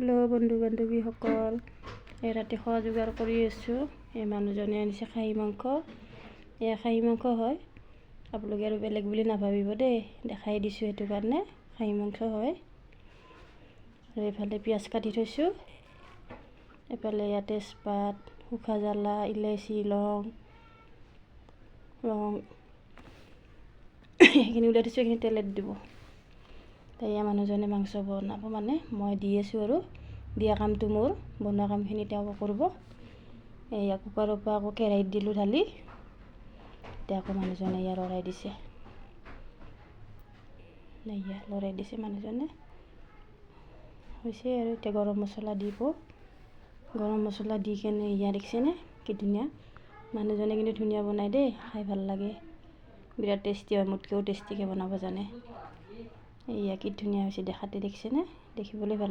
Hello বন্ধু বান্ধৱীসকল এই ৰাতি খোৱা যোগাৰ কৰি আছোঁ। এই মানুহজনে আনিছে খাহী মাংস। এয়া খাহী মাংস হয়। আপোনালোকে আৰু বেলেগ বুলি নাভাবিব দেই। দেখাই দিছোঁ সেইটো কাৰণে খাহী মাংস হয়। আৰু এইফালে পিঁয়াজ কাটি থৈছোঁ। এইফালে ইয়াত তেজপাত শুখা জ্বালা ইলাচি লং লং। সেইখিনি উলিয়াই থৈছোঁ এইখিনি তেলত দিব। এয়া মানুহজনে মাংস বনাব মানে মই দি আছোঁ আৰু। দিয়া কামটো মোৰ বনোৱা কামখিনি তেওঁ কৰিব। এয়া কুকাৰৰ পৰা আকৌ কেৰাহীত দিলোঁ ঢালি এতিয়া আকৌ মানুহজনে ইয়াৰ লৰাই দিছে। এয়া লৰাই দিছে মানুহজনে। হৈছে আৰু এতিয়া গৰম মছলা দিব। গৰম মছলা দি কেনে ইয়া দেখিছেনে কি ধুনীয়া। মানুহজনে কিন্তু ধুনীয়া বনাই দেই খাই ভাল লাগে। বিৰাট টেষ্টি হয় মোতকৈও টেষ্টিকৈ বনাব জানে। এয়া কি ধুনীয়া হৈছে দেখাতে দেখিছেনে? দেখিবলৈ ভাল